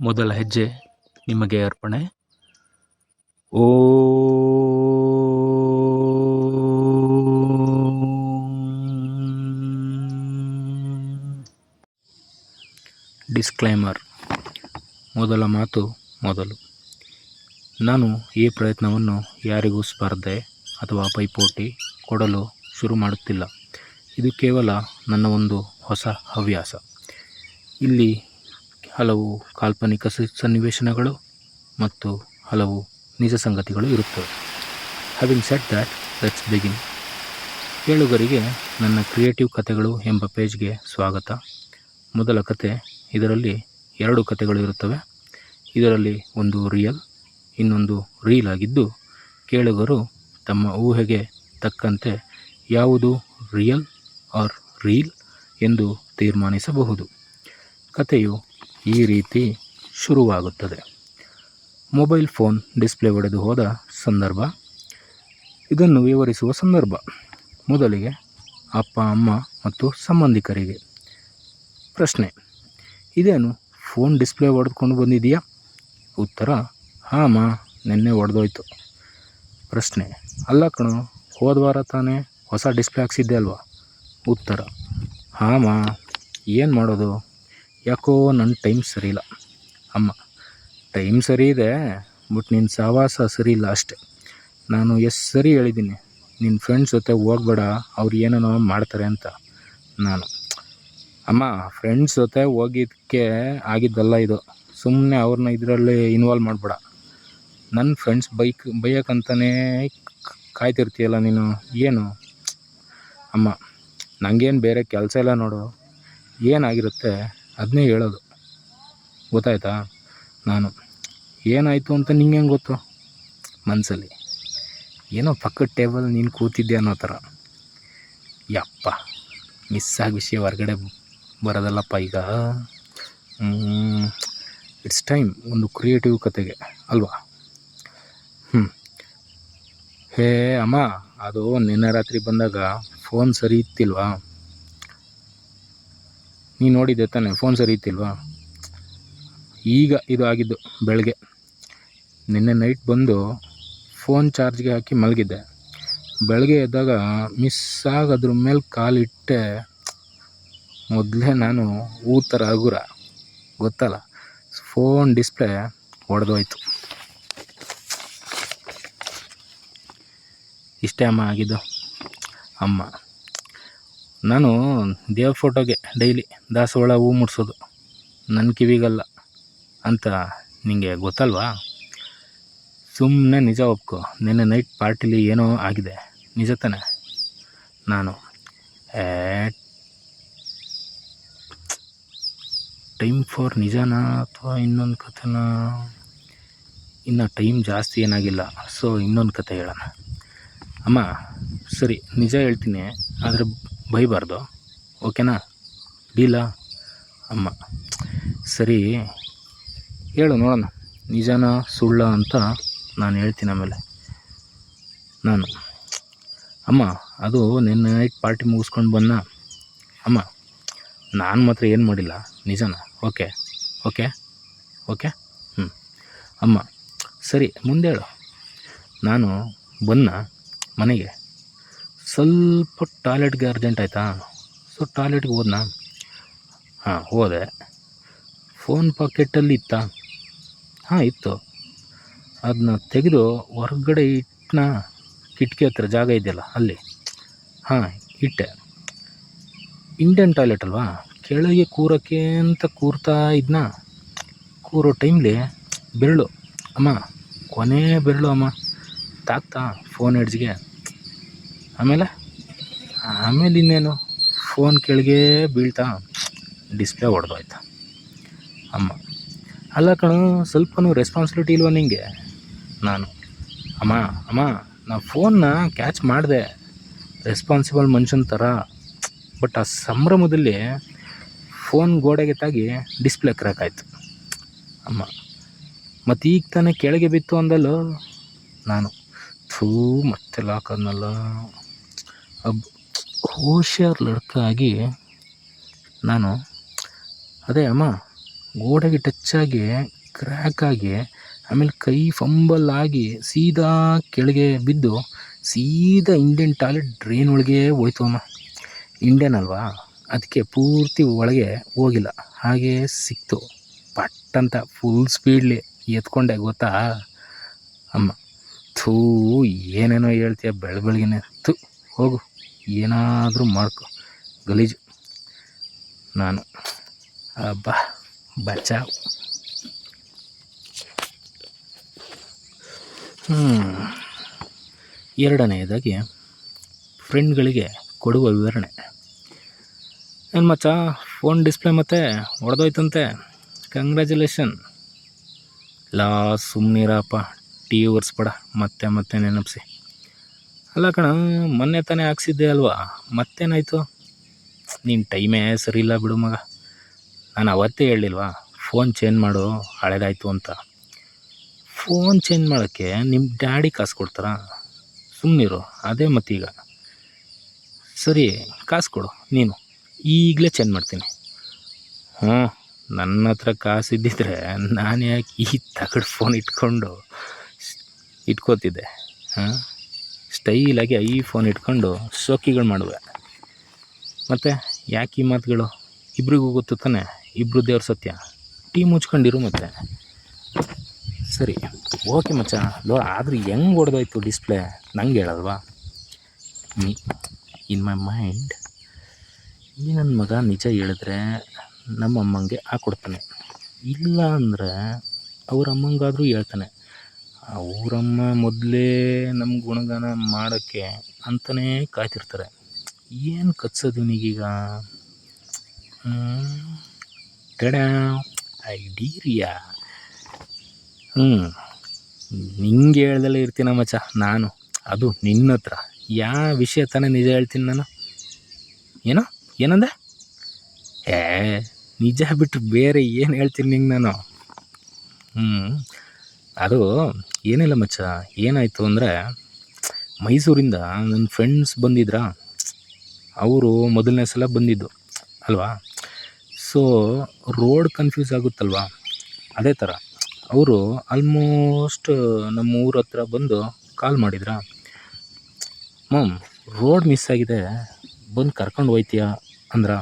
ಮೊದಲ ಹೆಜ್ಜೆ ನಿಮಗೆ ಅರ್ಪಣೆ. ಓ. ಡಿಸ್ಕ್ಲೈಮರ್ ಮೊದಲ ಮಾತು ಮೊದಲು. ನಾನು ಈ ಪ್ರಯತ್ನವನ್ನು ಯಾರಿಗೂ ಸ್ಪರ್ಧೆ ಅಥವಾ ಪೈಪೋಟಿ ಕೊಡಲು ಶುರು ಮಾಡುತ್ತಿಲ್ಲ. ಇದು ಕೇವಲ ನನ್ನ ಒಂದು ಹೊಸ ಹವ್ಯಾಸ. ಇಲ್ಲಿ ಹಲವು ಕಾಲ್ಪನಿಕ ಸನ್ನಿವೇಶನಗಳು ಮತ್ತು ಹಲವು ನಿಜ ಸಂಗತಿಗಳು ಇರುತ್ತವೆ. Having set that let's begin ಕೇಳುಗರಿಗೆ ನನ್ನ ಕ್ರಿಯೇಟಿವ್ ಕಥೆಗಳು ಎಂಬ ಪೇಜ್ಗೆ ಸ್ವಾಗತ. ಮೊದಲ ಕತೆ ಇದರಲ್ಲಿ ಎರಡು ಕಥೆಗಳು ಇರುತ್ತವೆ. ಇದರಲ್ಲಿ ಒಂದು ರಿಯಲ್ ಇನ್ನೊಂದು ರೀಲ್ ಆಗಿದ್ದು, ಕೇಳುಗರು ತಮ್ಮ ಊಹೆಗೆ ತಕ್ಕಂತೆ ಯಾವುದು ರಿಯಲ್ ಆರ್ ರೀಲ್ ಎಂದು ತೀರ್ಮಾನಿಸಬಹುದು. ಕಥೆಯು ಈ ರೀತಿ ಶುರುವಾಗುತ್ತದೆ. ಮೊಬೈಲ್ ಫೋನ್ ಡಿಸ್ಪ್ಲೇ ಒಡೆದು ಹೋದ ಸಂದರ್ಭ. ಇದನ್ನು ವಿವರಿಸುವ ಸಂದರ್ಭ. ಮೊದಲಿಗೆ ಅಪ್ಪ, ಅಮ್ಮ ಮತ್ತು ಸಂಬಂಧಿಕರಿಗೆ. ಪ್ರಶ್ನೆ, ಇದೇನು ಫೋನ್ ಡಿಸ್ಪ್ಲೇ ಒಡೆದುಕೊಂಡು ಬಂದಿದೆಯಾ? ಉತ್ತರ, ಹಾಂ ನಿನ್ನೆ ಒಡೆದೋಯ್ತು. ಪ್ರಶ್ನೆ, ಅಲ್ಲ ಕಣೋ, ಹೋದ ವಾರ ತಾನೇ ಹೊಸ ಡಿಸ್ಪ್ಲೇ ಹಾಕ್ಸಿದ್ದೆ ಅಲ್ವಾ? ಉತ್ತರ, ಹಾಂ ಏನು ಮಾಡೋದು? ಯಾಕೋ ನನ್ನ ಟೈಮ್ ಸರಿ ಇಲ್ಲ. ಅಮ್ಮ ಟೈಮ್ ಸರಿ ಇದೆ ಬಟ್ ನಿನ್ನ ಸಹವಾಸ ಸರಿ ಇಲ್ಲ ಅಷ್ಟೆ. ನಾನು ಎಷ್ಟು ಸರಿ ಹೇಳಿದ್ದೀನಿ. ನಿನ್ನ ಫ್ರೆಂಡ್ಸ್ ಜೊತೆ ಹೋಗ್ಬೇಡ, ಅವ್ರು ಏನೇನೋ ಮಾಡ್ತಾರೆ ಅಂತ ನಾನು. ಅಮ್ಮ ಫ್ರೆಂಡ್ಸ್ ಜೊತೆ ಹೋಗಿದ್ದಕ್ಕೆ ಆಗಿದ್ದಲ್ಲ ಇದು. ಸುಮ್ಮನೆ ಅವ್ರನ್ನ ಇದರಲ್ಲಿ ಇನ್ವಾಲ್ವ್ ಮಾಡಬೇಡ. ನನ್ನ ಫ್ರೆಂಡ್ಸ್ ಬೈಕ್ ಬೈಯಕ್ಕಂತಲೇ ಕಾಯ್ತಿರ್ತೀಯಲ್ಲ ನೀನು? ಏನು? ಅಮ್ಮ ನನಗೇನು ಬೇರೆ ಕೆಲಸ ಇಲ್ಲ ನೋಡು. ಏನಾಗಿರುತ್ತೆ? ಅದನ್ನೇ ಹೇಳೋದು. ಗೊತ್ತಾಯ್ತಾ? ನಾನು, ಏನಾಯಿತು ಅಂತ ನಿಂಗೆ ಹೆಂಗೆ ಗೊತ್ತು? ಮನಸ್ಸಲ್ಲಿ ಏನೋ ಪಕ್ಕದ ಟೇಬಲ್ ನೀನು ಕೂತಿದ್ದೆ ಅನ್ನೋ ಥರ. ಯಪ್ಪ ಮಿಸ್ ಆಗಿ ವಿಷಯ ಹೊರಗಡೆ ಬರೋದಲ್ಲಪ್ಪ ಈಗ. ಇಟ್ಸ್ ಟೈಮ್ ಒಂದು ಕ್ರಿಯೇಟಿವ್ ಕತೆಗೆ, ಅಲ್ವಾ? ಹ್ಞೂ ಹೇ ಅಮ್ಮ, ಅದು ನಿನ್ನೆ ರಾತ್ರಿ ಬಂದಾಗ ಫೋನ್ ಸರಿ ಇತ್ತಿಲ್ವಾ? ನೀನು ನೋಡಿದ್ದೆ ತಾನೆ ಫೋನ್ ಸರಿ ಇತ್ತಿಲ್ವಾ? ಈಗ ಇದು ಆಗಿದ್ದು ಬೆಳಗ್ಗೆ. ನಿನ್ನೆ ನೈಟ್ ಬಂದು ಫೋನ್ ಚಾರ್ಜ್ಗೆ ಹಾಕಿ ಮಲಗಿದ್ದೆ. ಬೆಳಗ್ಗೆ ಎದ್ದಾಗ ಮಿಸ್ ಆಗೋದ್ರ ಮೇಲೆ ಕಾಲಿಟ್ಟೆ ಮೊದಲೇ ನಾನು ಊ ಥರ ಹಗುರ, ಗೊತ್ತಲ್ಲ? ಫೋನ್ ಡಿಸ್ಪ್ಲೇ ಒಡೆದೋಯ್ತು. ಇಷ್ಟೇ ಅಮ್ಮ ಆಗಿದ್ದು ಅಮ್ಮ. ನಾನು ದೇವ್ರ ಫೋಟೋಗೆ ಡೈಲಿ ದಾಸವಾಳ ಹೂ ಮುಡ್ಸೋದು. ನನ್ನ ಕಿವಿಗಲ್ಲ ಅಂತ ನಿಮಗೆ ಗೊತ್ತಲ್ವಾ? ಸುಮ್ಮನೆ ನಿಜ ಒಪ್ಕೋ. ನಿನ್ನೆ ನೈಟ್ ಪಾರ್ಟಿಲಿ ಏನೋ ಆಗಿದೆ. ನಿಜ ತಾನೆ? ನಾನು ಟೈಮ್ ಫಾರ್ ನಿಜನಾ ಅಥವಾ ಇನ್ನೊಂದು ಕಥೆನಾ? ಇನ್ನು ಟೈಮ್ ಜಾಸ್ತಿ ಏನಾಗಿಲ್ಲ. ಸೊ, ಇನ್ನೊಂದು ಕತೆ ಹೇಳೋಣ. ಅಮ್ಮ, ಸರಿ, ನಿಜ ಹೇಳ್ತೀನಿ, ಆದರೆ ಬೈಬಾರ್ದು. ಓಕೆನಾ? ಡೀಲಾ ಅಮ್ಮ. ಸರಿ, ಹೇಳು ನೋಡೋಣ. ನಿಜನಾ ಸುಳ್ಳ ಅಂತ ನಾನು ಹೇಳ್ತೀನಿ ಆಮೇಲೆ. ನಾನು. ಅಮ್ಮ, ಅದು ನಿನ್ನೆ ನೈಟ್ ಪಾರ್ಟಿ ಮುಗಿಸ್ಕೊಂಡು ಬನ್ನ ಅಮ್ಮ, ನಾನು ಮಾತ್ರ ಏನು ಮಾಡಿಲ್ಲ. ನಿಜಾನಾ? ಓಕೆ ಓಕೆ ಓಕೆ ಹ್ಞೂ ಅಮ್ಮ, ಸರಿ, ಮುಂದೆ ಹೇಳು. ನಾನು ಬನ್ನ ಮನೆಗೆ. ಸ್ವಲ್ಪ ಟಾಯ್ಲೆಟ್ಗೆ ಅರ್ಜೆಂಟ್ ಆಯಿತಾ? ಸೊ ಟಾಯ್ಲೆಟ್ಗೆ ಹೋದ್ನಾ? ಹಾಂ, ಹೋದೆ. ಫೋನ್ ಪಾಕೆಟಲ್ಲಿ ಇತ್ತಾ? ಹಾಂ, ಇತ್ತು. ಅದನ್ನ ತೆಗೆದು ಹೊರಗಡೆ ಇಟ್ಟನ ಕಿಟಕಿ ಹತ್ರ, ಜಾಗ ಇದೆಯಲ್ಲ, ಅಲ್ಲಿ. ಹಾಂ, ಇಟ್ಟೆ. ಇಂಡಿಯನ್ ಟಾಯ್ಲೆಟ್ ಅಲ್ವಾ? ಕೆಳಗೆ ಕೂರೋಕ್ಕೆ ಅಂತ ಕೂರ್ತಾ ಇದ್ನ. ಕೂರೋ ಟೈಮ್ಲಿ ಬೆರಳು. ಅಮ್ಮ, ಕೊನೆ ಬೆರಳು ಅಮ್ಮ. ತಾಕ್ತಾ ಫೋನ್ ಹೆಡ್ಜ್ಗೆ ಆಮೇಲೆ? ಆಮೇಲೆ ಇನ್ನೇನು ಫೋನ್ ಕೆಳಗೆ ಬೀಳ್ತಾ ಡಿಸ್ಪ್ಲೇ ಹೊಡೆದೋಯ್ತು. ಅಮ್ಮ, ಅಲ್ಲ ಕಣು, ಸ್ವಲ್ಪನೂ ರೆಸ್ಪಾನ್ಸಿಬಿಲಿಟಿ ಇಲ್ವ ನಿಂಗೆ? ನಾನು, ಅಮ್ಮ ಅಮ್ಮ, ನಾ ಫೋನ್ನ ಕ್ಯಾಚ್ ಮಾಡಿದೆ. ರೆಸ್ಪಾನ್ಸಿಬಲ್ ಮನುಷ್ಯನ ಥರ ಬಟ್ ಆ ಸಂಭ್ರಮದಲ್ಲಿ ಫೋನ್ ಗೋಡೆಗೆ ತಾಗಿ ಡಿಸ್ಪ್ಲೇ ಕ್ರ್ಯಾಕ್ ಆಯಿತು ಅಮ್ಮ ಮತ್ತು ಈಗ ತಾನೇ ಕೆಳಗೆ ಬಿತ್ತು ಅಂದಲ್ಲೋ? ನಾನು, ಥೂ, ಮತ್ತೆ ಲಾಕದ್ನಲ್ಲ ಅಬ್, ಹುಷಾರ್ ಲಡ್ಕ ಆಗಿ ನಾನು ಅದೇ ಅಮ್ಮ, ಗೋಡೆಗೆ ಟಚ್ ಆಗಿ ಕ್ರ್ಯಾಕ್ ಆಗಿ, ಆಮೇಲೆ ಕೈ ಫಂಬಲ್ ಆಗಿ ಸೀದಾ ಕೆಳಗೆ ಬಿದ್ದು ಸೀದಾ ಇಂಡಿಯನ್ ಟಾಯ್ಲೆಟ್ ಡ್ರೈನ್ ಒಳಗೆ ಹೋಯ್ತು ಅಮ್ಮ. ಇಂಡಿಯನ್ ಅಲ್ವಾ? ಅದಕ್ಕೆ ಪೂರ್ತಿ ಒಳಗೆ ಹೋಗಿಲ್ಲ. ಹಾಗೇ ಸಿಕ್ತು. ಪಟ್ ಅಂತ ಫುಲ್ ಸ್ಪೀಡ್ಲಿ ಎತ್ಕೊಂಡೆ, ಗೊತ್ತಾ? ಅಮ್ಮ, ಥೂ, ಏನೇನೋ ಹೇಳ್ತೀಯ ಬೆಳ ಬೆಳಗ್ಗೆನೆ ಥೂ, ಹೋಗು. ಏನಾದರೂ ಮಾಡ್ಕೊ. ಗಲೀಜು. ನಾನು ಅಬ್ಬಾ ಬಚಾವ್ ಹ್ಞೂ ಎರಡನೆಯದಾಗಿ, ಫ್ರೆಂಡ್ಗಳಿಗೆ ಕೊಡುವ ವಿವರಣೆ. ಏನು ಮಚ್ಚ, ಫೋನ್ ಡಿಸ್ಪ್ಲೇ ಮತ್ತೆ ಹೊಡೆದೋಯ್ತಂತೆ ಕಂಗ್ರ್ಯಾಚುಲೇಷನ್ ಲಾ ಸುಮ್ಮನಿರಪ್ಪ ಟಿ ವಿ ಒರೆಸ್ಬೇಡ ಮತ್ತೆ ಮತ್ತೆ ನೆನಪಿಸಿ. ಅಲ್ಲ ಕಣ, ಮೊನ್ನೆ ತಾನೇ ಹಾಕ್ಸಿದ್ದೆ ಅಲ್ವಾ? ಮತ್ತೇನಾಯಿತು? ನಿನ್ನ ಟೈಮೇ ಸರಿ ಇಲ್ಲ ಬಿಡು ಮಗ. ನಾನು ಅವತ್ತೇ ಹೇಳಿಲ್ವಾ ಫೋನ್ ಚೇಂಜ್ ಮಾಡು, ಹಳೇದಾಯಿತು ಅಂತ. ಫೋನ್ ಚೇಂಜ್ ಮಾಡೋಕ್ಕೆ ನಿಮ್ಮ ಡ್ಯಾಡಿ ಕಾಸು ಕೊಡ್ತಾರಾ? ಸುಮ್ಮನಿರು ಅದೇ ಮತ್ತೀಗ. ಸರಿ, ಕಾಸು ಕೊಡು, ನೀನು. ಈಗಲೇ ಚೇಂಜ್ ಮಾಡ್ತೀನಿ. ಹ್ಞೂ ನನ್ನ ಹತ್ರ ಕಾಸು ಇದ್ದಿದ್ರೆ ನಾನು ಯಾಕೆ ಈ ತಗಡು ಫೋನ್ ಇಟ್ಕೊಂಡು ಇಟ್ಕೋತಿದ್ದೆ. ಹಾಂ ಸ್ಟೈಲಾಗಿ ಐ ಫೋನ್ ಇಟ್ಕೊಂಡು ಶೋಕಿಗಳು ಮಾಡುವೆ. ಮತ್ತು ಯಾಕೆ ಈ ಮಾತುಗಳು? ಇಬ್ರಿಗೂ ಗೊತ್ತು ತಾನೆ? ಇಬ್ಬರು ದೇವ್ರ ಸತ್ಯ. ಟೀ ಮುಚ್ಕೊಂಡಿರು ಮತ್ತೆ. ಸರಿ, ಓಕೆ ಮಚ್ಚ. ಲೋ, ಆದರೆ ಹೆಂಗೆ ಹೊಡೆದೋಯ್ತು ಡಿಸ್ಪ್ಲೇ ನಂಗೆ ಹೇಳಲ್ವಾ? ನೀ ಇನ್ ಮೈ ಮೈಂಡ್ ಈ ನನ್ನ ಮಗ ನಿಜ ಹೇಳಿದ್ರೆ ನಮ್ಮ ಅಮ್ಮಂಗೆ ಹಾಕ್ಕೊಡ್ತಾನೆ ಇಲ್ಲ ಅಂದರೆ ಅವ್ರ ಅಮ್ಮಂಗಾದರೂ ಹೇಳ್ತಾನೆ. ಅವರಮ್ಮ ಮೊದಲೇ ನಮ್ಮ ಗುಣಗಾನ ಮಾಡೋಕ್ಕೆ ಅಂತಲೇ ಕಾಯ್ತಿರ್ತಾರೆ. ಏನು ಕಚ್ಚೋದು ಇವನಿಗೀಗ ಟಡ ಐಡೀರಿಯಾ ಹ್ಞೂ ನಿಂಗೆ ಹೇಳ್ದಲ್ಲೇ ಇರ್ತೀನ ಮಚ್ಚ? ನಾನು. ಅದು ನಿನ್ನ ಹತ್ರ ಯಾವ ವಿಷಯ ತಾನೇ ನಿಜ ಹೇಳ್ತೀನಿ ನಾನು? ಏನೋ? ಏನಂದೆ? ಏ ನಿಜ ಬಿಟ್ಟು ಬೇರೆ ಏನು ಹೇಳ್ತೀನಿ ನಿಂಗೆ ನಾನು? ಹ್ಞೂ ಅದು ಏನಿಲ್ಲ ಮಚ್ಚ. ಏನಾಯಿತು ಅಂದರೆ, ಮೈಸೂರಿಂದ ನನ್ನ ಫ್ರೆಂಡ್ಸ್ ಬಂದಿದ್ರಾ? ಅವರು ಮೊದಲನೇ ಸಲ ಬಂದಿದ್ದು. ಅಲ್ವಾ? ಸೊ ರೋಡ್ ಕನ್ಫ್ಯೂಸ್ ಆಗುತ್ತಲ್ವಾ? ಅದೇ ಥರ ಅವರು ಆಲ್ಮೋಸ್ಟ್ ನಮ್ಮ ಊರ ಹತ್ರ ಬಂದು ಕಾಲ್ ಮಾಡಿದ್ರಾ? ಮಮ್ ರೋಡ್ ಮಿಸ್ ಆಗಿದೆ. ಬಂದು ಕರ್ಕೊಂಡು ಹೋಯ್ತೀಯಾ? ಅಂದ್ರ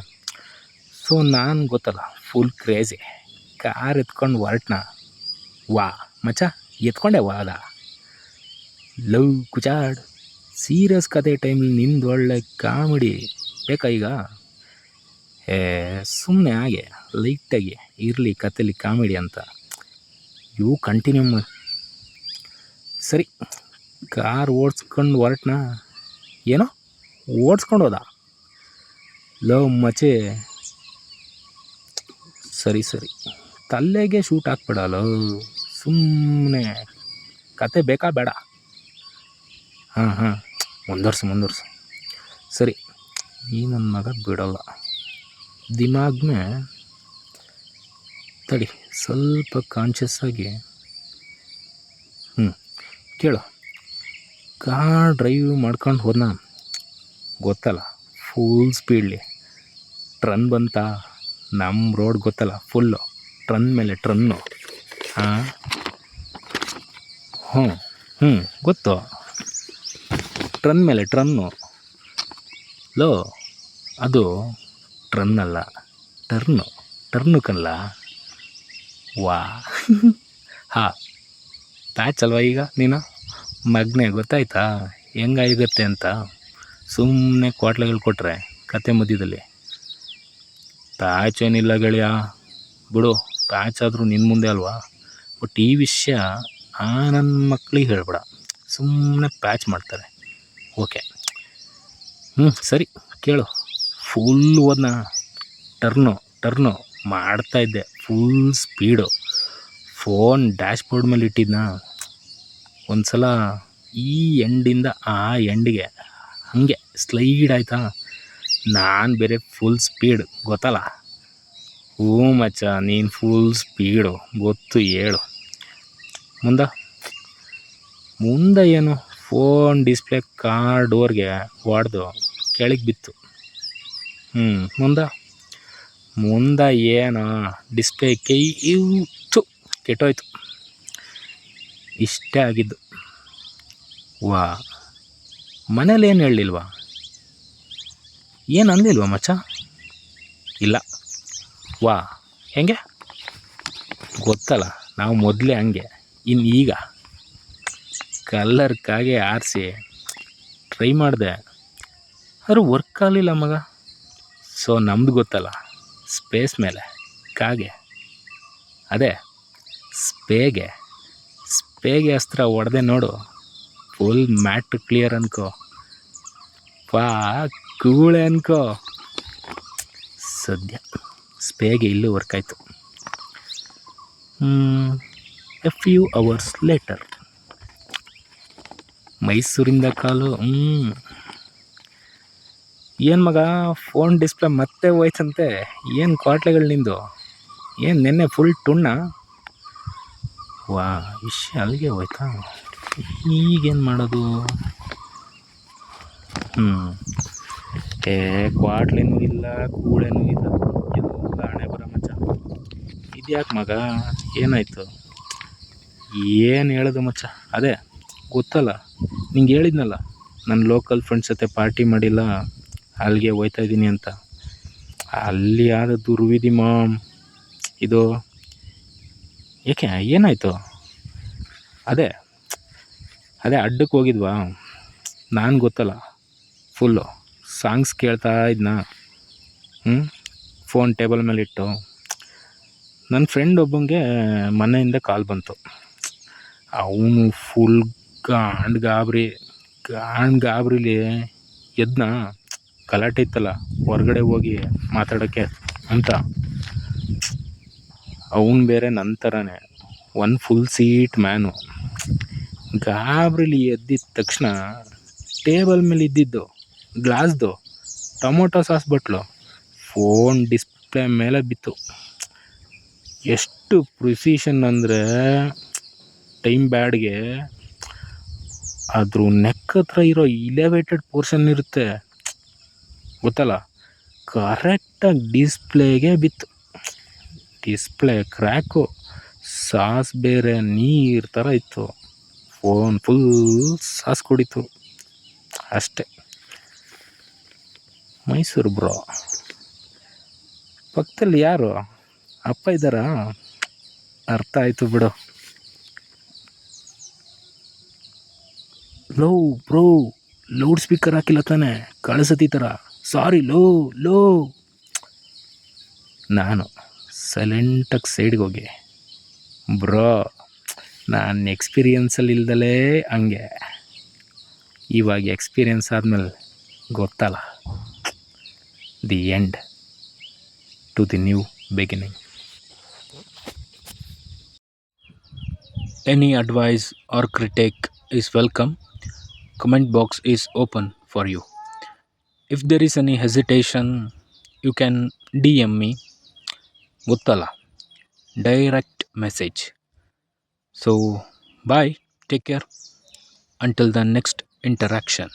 ಸೊ ನಾನು ಗೊತ್ತಲ್ಲ. ಫುಲ್ ಕ್ರೇಜಿ ಕಾರ್ ಎತ್ಕೊಂಡು ಹೊರಟ್ನ? ವಾ ಮಚ ಎತ್ಕೊಂಡೆ ವಾದ ಲವ್, ಕುಚಾಡ್. ಸೀರಿಯಸ್ ಕತೆ ಟೈಮಲ್ಲಿ ನಿಂದು ಒಳ್ಳೆ ಕಾಮಿಡಿ ಬೇಕಾ ಈಗ? ಸುಮ್ಮನೆ ಹಾಗೆ ಲೈಟಾಗಿ ಇರಲಿ ಕತೆಲಿ ಕಾಮಿಡಿ ಅಂತ. ಇವು ಕಂಟಿನ್ಯೂ ಸರಿ ಕಾರ್ ಓಡಿಸ್ಕೊಂಡು ಹೊರಟ್ನ ಏನೋ? ಓಡಿಸ್ಕೊಂಡು ಹೋದ. ಲವ್ ಮಚೆ. ಸರಿ ಸರಿ. ತಲೆಗೆ ಶೂಟ್ ಹಾಕ್ಬೇಡ, ಲವ್. ಸುಮ್ಮನೆ ಕತೆ ಬೇಕಾ, ಬೇಡ. ಹಾಂ ಹಾಂ. ಮುಂದುವರ್ಸು ಮುಂದುವರ್ಸು. ಸರಿ, ಈ ನನ್ನ ಮಗ ಬಿಡಲ್ಲ. ದಿಮಾಗ್ ತಡಿ, ಸ್ವಲ್ಪ ಕಾನ್ಷಿಯಸ್ ಆಗಿ ಹ್ಞೂ ಕೇಳು. ಕಾರ್ ಡ್ರೈವ್ ಮಾಡ್ಕೊಂಡು ಹೋದ್ನ? ಗೊತ್ತಲ್ಲ ಫುಲ್ ಸ್ಪೀಡ್ಲಿ ಟ್ರನ್ ಬಂತ? ನಮ್ಮ ರೋಡ್ ಗೊತ್ತಲ್ಲ ಫುಲ್ಲು ಟ್ರನ್ ಮೇಲೆ ಟ್ರನ್ನು ಹಾಂ ಹ್ಞೂ ಹ್ಞೂ ಗೊತ್ತು. ಟ್ರನ್ ಮೇಲೆ ಟ್ರನ್ನು ಲೋ, ಅದು ಟ್ರನ್ ಅಲ್ಲ ಟರ್ನು. ಟರ್ನು ಕಲ್ಲ ವಾ. ಹಾ. ಪ್ಯಾಚ್ ಅಲ್ವಾ ಈಗ ನೀನು? ಮಗ್ನೆ, ಗೊತ್ತಾಯ್ತಾ? ಹೆಂಗಾಗುತ್ತೆ ಅಂತ? ಸುಮ್ಮನೆ ಕ್ವಾಟ್ಲೆಗಳು ಕೊಟ್ಟರೆ ಕತೆ ಮಧ್ಯದಲ್ಲಿ ಪ್ಯಾಚ್ ಏನಿಲ್ಲ ಗೆಳೆಯ. ಬಿಡು, ಪ್ಯಾಚ್ ಆದರೂ ನಿನ್ನ ಮುಂದೆ ಅಲ್ವಾ? ಬಟ್ ಈ ವಿಷಯ ಆ ನನ್ನ ಮಕ್ಕಳಿಗೆ ಹೇಳ್ಬೇಡ. ಸುಮ್ಮನೆ ಪ್ಯಾಚ್ ಮಾಡ್ತಾರೆ. ಓಕೆ. ಹ್ಞೂ ಸರಿ. ಕೇಳು. ಫುಲ್ ಹೋದ್ನ ಟರ್ನು ಟರ್ನು ಮಾಡ್ತಾಯಿದ್ದೆ full speed phone dashboard ಮೇಲೆ ಇಟ್ಟಿದ್ನ. ಒಂದು ಸಲ ಈ ಎಂಡಿಂದ ಆ ಎಂಡಿಗೆ ಹಾಗೆ ಸ್ಲೈಡ್ ಆಯಿತಾ. ನಾನು ಬೇರೆ ಫುಲ್ ಸ್ಪೀಡ್ ಗೊತ್ತಲ್ಲ? ಹ್ಞೂ ಮಚ್ಚ, ನೀನು ಫುಲ್ ಸ್ಪೀಡು ಗೊತ್ತು, ಹೇಳು. ಮುಂದೆ? ಮುಂದೆ ಏನು? ಫೋನ್ ಡಿಸ್ಪ್ಲೇ ಕಾರ್ಡ್ ಡೋರ್ಗೆ ಹೊಡೆದು ಕೆಳಗೆ ಬಿತ್ತು. ಹ್ಞೂ ಮುಂದೆ? ಮುಂದೆ ಏನೋ? ಡಿಸ್ಪ್ಲೇ ಕೈ ಇತ್ತು ಕೆಟ್ಟೋಯ್ತು. ಇಷ್ಟೇ ಆಗಿದ್ದು. ವಾ, ಮನೇಲಿ ಏನು ಹೇಳಲಿಲ್ವಾ? ಏನು ಅಂದಿಲ್ವಾ ಮಚ್ಚ? ಇಲ್ಲ. ವಾ, ಹೆಂಗೆ? ಗೊತ್ತಲ್ಲ, ನಾವು ಮೊದಲೇ ಹಂಗೆ. ಇನ್ನು ಈಗ. ಕಲ್ಲರ್ಕಾಗೆ ಆರಿಸಿ ಟ್ರೈ ಮಾಡಿದೆ. ಆದರೂ ವರ್ಕ್ ಆಗಲಿಲ್ಲ ಮಗ. ಸೊ ನಮ್ದು ಗೊತ್ತಲ್ಲ. ಸ್ಪೇಸ್ ಮೇಲೆ. ಕಾಗೆ. ಅದೇ. ಸ್ಪೇಗೆ. ಸ್ಪೇಗೆ ಅಸ್ತ್ರ ಹೊಡೆದೆ ನೋಡು. ಫುಲ್ ಮ್ಯಾಟ್ ಕ್ಲಿಯರ್ ಅನ್ಕೋ. ಪಾ ಕೂಳೆ ಅನ್ಕೋ. ಸದ್ಯ. ಸ್ಪೇಗೆ ಇಲ್ಲೂ ವರ್ಕ್ ಆಯಿತು. ಎ ಫ್ಯೂ ಅವರ್ಸ್ ಲೇಟರ್ ಮೈಸೂರಿಂದ ಕಾಲು ಹ್ಞೂ ಏನು ಮಗ? ಫೋನ್ ಡಿಸ್ಪ್ಲೇ ಮತ್ತೆ ಹೋಯ್ತಂತೆ. ಏನು ಕ್ವಾಟ್ಲೆಗಳು ನಿಂದು? ಏನು ನೆನ್ನೆ ಫುಲ್ ಟುಣ್ಣ ವಾ, ವಿಷಯ ಅಲ್ಲಿಗೆ ಹೋಯ್ತಾ? ಈಗೇನು ಮಾಡೋದು? ಹ್ಞೂ ಏ, ಕ್ವಾಟ್ಲೇನೂ ಇಲ್ಲ, ಕೂಳೆನೂ ಇಲ್ಲ. ಎಲ್ಲ ಹಣೆ ಬರ ಮಚ್ಚ ಇದ್ಯಾಕೆ ಮಗ? ಏನಾಯಿತು? ಏನು ಹೇಳೋದು ಮಚ್ಚ? ಅದೇ, ಗೊತ್ತಲ್ಲ. ನಿಂಗೆ ಹೇಳಿದ್ನಲ್ಲ ನನ್ನ ಲೋಕಲ್ ಫ್ರೆಂಡ್ಸ್ ಜೊತೆ ಪಾರ್ಟಿ ಮಾಡಿಲ್ಲ. ಅಲ್ಲಿಗೆ ಹೋಯ್ತಾ ಇದ್ದೀನಿ ಅಂತ. ಅಲ್ಲಿ ಆದ ದುರ್ವಿಧಿ ಮಾಮ್? ಇದು ಏಕೆ, ಏನಾಯಿತು? ಅದೇ ಅದೇ ಅಡ್ಡಕ್ಕೆ ಹೋಗಿದ್ವಾ? ನಾನು ಗೊತ್ತಲ್ಲ. ಫುಲ್ಲು ಸಾಂಗ್ಸ್ ಕೇಳ್ತಾ ಇದ್ನ? ಹ್ಞೂ ಫೋನ್ ಟೇಬಲ್ ಮೇಲೆ ಇಟ್ಟು. ನನ್ನ ಫ್ರೆಂಡ್ ಒಬ್ಬಂಗೆ ಮನೆಯಿಂದ ಕಾಲ್ ಬಂತು. ಅವನು ಫುಲ್ ಗಾಂಡ್ ಗಾಬರಿ, ಗಾಂಡ್ ಗಾಬರಿಲಿ ಎದ್ನ? ಗಲಾಟೆ ಇತ್ತಲ್ಲ, ಹೊರಗಡೆ ಹೋಗಿ ಮಾತಾಡೋಕ್ಕೆ ಅಂತ. ಅವನು ಬೇರೆ ನನ್ನ ಥರನೇ ಒನ್ ಫುಲ್ ಸೀಟ್ ಮ್ಯಾನು ಗಾಬ್ರಿಲಿ ಎದ್ದಿದ ತಕ್ಷಣ ಟೇಬಲ್ ಮೇಲೆ ಇದ್ದಿದ್ದು, ಗ್ಲಾಸ್ದು, tomato sauce bottle, phone display ಮೇಲೆ ಬಿತ್ತು. ಎಷ್ಟು ಪ್ರಿಸಿಷನ್ ಅಂದರೆ ಟೈಮ್ ಬ್ಯಾಡ್ಗೆ. ಅದ್ರ ನೆಕ್ ಹತ್ರ ಇರೋ ಇಲೆವೇಟೆಡ್ ಪೋರ್ಷನ್ ಇರುತ್ತೆ. ಗೊತ್ತಲ್ಲ? ಕರೆಕ್ಟಾಗಿ ಡಿಸ್ಪ್ಲೇಗೆ ಬಿತ್ತು. ಡಿಸ್ಪ್ಲೇ ಕ್ರ್ಯಾಕು ಸಾಸ್ ಬೇರೆ ನೀರು ಥರ ಇತ್ತು. ಫೋನ್ ಫುಲ್ ಸಾಸ್ ಕುಡಿತು. ಅಷ್ಟೆ. ಮೈಸೂರು ಬ್ರೋ ಪಕ್ಕದಲ್ಲಿ ಯಾರು? ಅಪ್ಪ ಇದ್ದಾರಾ? ಅರ್ಥ ಆಯಿತು ಬಿಡು. ಲೋ ಬ್ರೋ ಲೌಡ್ ಸ್ಪೀಕರ್ ಹಾಕಿಲ್ಲ ತಾನೆ? ಕಳಿಸತಿ ಥರ ಸಾರಿ ಲೋ ಲೋ ನಾನು ಸೈಲೆಂಟಾಗಿ ಸೈಡ್ಗೆ ಹೋಗಿ, ಬ್ರೋ, ನಾನು ಎಕ್ಸ್ಪೀರಿಯನ್ಸಲ್ಲಿ ಇಲ್ದಲೇ ಹಂಗೆ. ಇವಾಗ ಎಕ್ಸ್ಪೀರಿಯನ್ಸ್ ಆದಮೇಲೆ ಗೊತ್ತಲ್ಲ. The end to the new beginning any advice or critique is welcome comment box is open for you. if there is any hesitation you can dm me. Muttala direct message. So bye. Take care. Until the next interaction.